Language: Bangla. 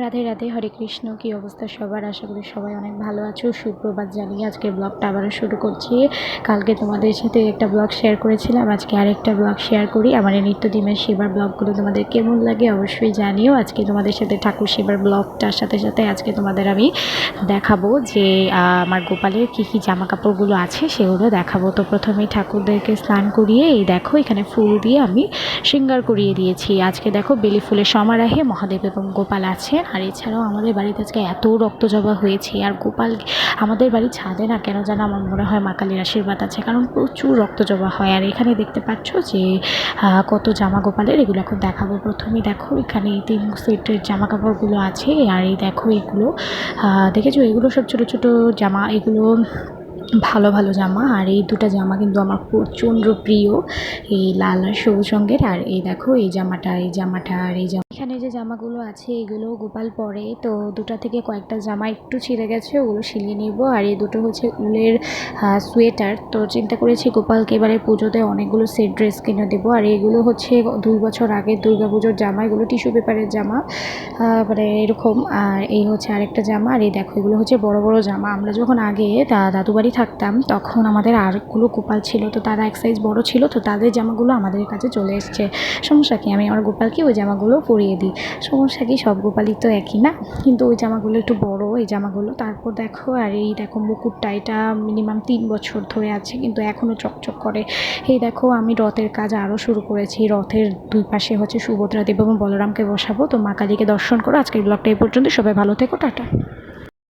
রাধে রাধে, হরে কৃষ্ণ, কী অবস্থা সবার? আশা করি সবাই অনেক ভালো আছো। সুপ্রভাত জানিয়ে আজকে ব্লগটা আবারও শুরু করছি। কালকে তোমাদের সাথে একটা ব্লগ শেয়ার করেছিলাম। আজকে আরেকটা ব্লগ শেয়ার করি। আমার এই নিত্যদিনের সেবার ব্লগগুলো তোমাদের কেমন লাগে অবশ্যই জানিও। আজকে তোমাদের সাথে ঠাকুর সেবার ব্লগটার সাথে সাথে আজকে তোমাদের আমি দেখাবো যে আমার গোপালের কী কী জামা কাপড়গুলো আছে সেগুলো দেখাবো। তো প্রথমেই ঠাকুরদেরকে স্নান করিয়ে এই দেখো, এখানে ফুল দিয়ে আমি শৃঙ্গার করিয়ে দিয়েছি। আজকে দেখো বেলি ফুলের সমারাহে মহাদেব এবং গোপাল আছে আর এছাড়াও আমাদের বাড়িতে আজকে এত রক্ত জবা হয়েছে আর গোপাল আমাদের বাড়ির ছাদে না কেন যেন আমার মনে হয় মা কালীর আশীর্বাদ আছে, কারণ প্রচুর রক্ত জবা হয়। আর এখানে দেখতে পাচ্ছ যে কত জামা গোপালের এগুলো এখন দেখাবো। প্রথমে দেখো এখানে তিন সেটের জামা কাপড়গুলো আছে আর এই দেখো এগুলো দেখেছ? এগুলো সব ছোটো ছোটো জামা, এগুলো ভালো ভালো জামা আর এই দুটো জামা কিন্তু আমার প্রচণ্ড প্রিয়। এই লাল আর সবুজ রঙের আর এই দেখো এই জামাটা এই জামাটা আর এই জামা এখানে যে জামাগুলো আছে, এগুলো গোপাল পরে। তো দুটো থেকে কয়েকটা জামা একটু ছিঁড়ে গেছে, ওগুলো সিলিয়ে নেব। আর এই দুটো হচ্ছে উলের সোয়েটার। তো চিন্তা করেছি গোপালকে এবারে পুজোতে অনেকগুলো সেট ড্রেস কিনে দেবো। আর এগুলো হচ্ছে দুই বছর আগে পুজোর জামা, এগুলো টিস্যু পেপারের জামা মানে এরকম। আর এই হচ্ছে আরেকটা জামা। আর এই দেখো, এগুলো হচ্ছে বড় বড় জামা। আমরা যখন আগে দাদু বাড়ি থাকতাম, তখন আমাদের আরেকগুলো গোপাল ছিল। তো তারা এক সাইজ বড় ছিল, তো তাদের জামাগুলো আমাদের কাছে চলে এসছে। সমস্যা কি? আমি আমার গোপালকে ওই জামাগুলো পরিয়ে দিই। সমস্যা কি? সব গোপালই তো একই না? কিন্তু ওই জামাগুলো একটু বড়, এই জামাগুলো। তারপর দেখো, আর এই দেখো মুকুটটা, এটা মিনিমাম তিন বছর ধরে আছে, কিন্তু এখনও চকচক করে। এই দেখো, আমি রথের কাজ আরও শুরু করেছি। রথের দুই পাশে হচ্ছে সুভদ্রা, দেব এবং বলরামকে বসাবো। তো মা কালীকে দর্শন করো। আজকের ব্লগটা এই পর্যন্ত সবাই ভালো থেকো, টাটা।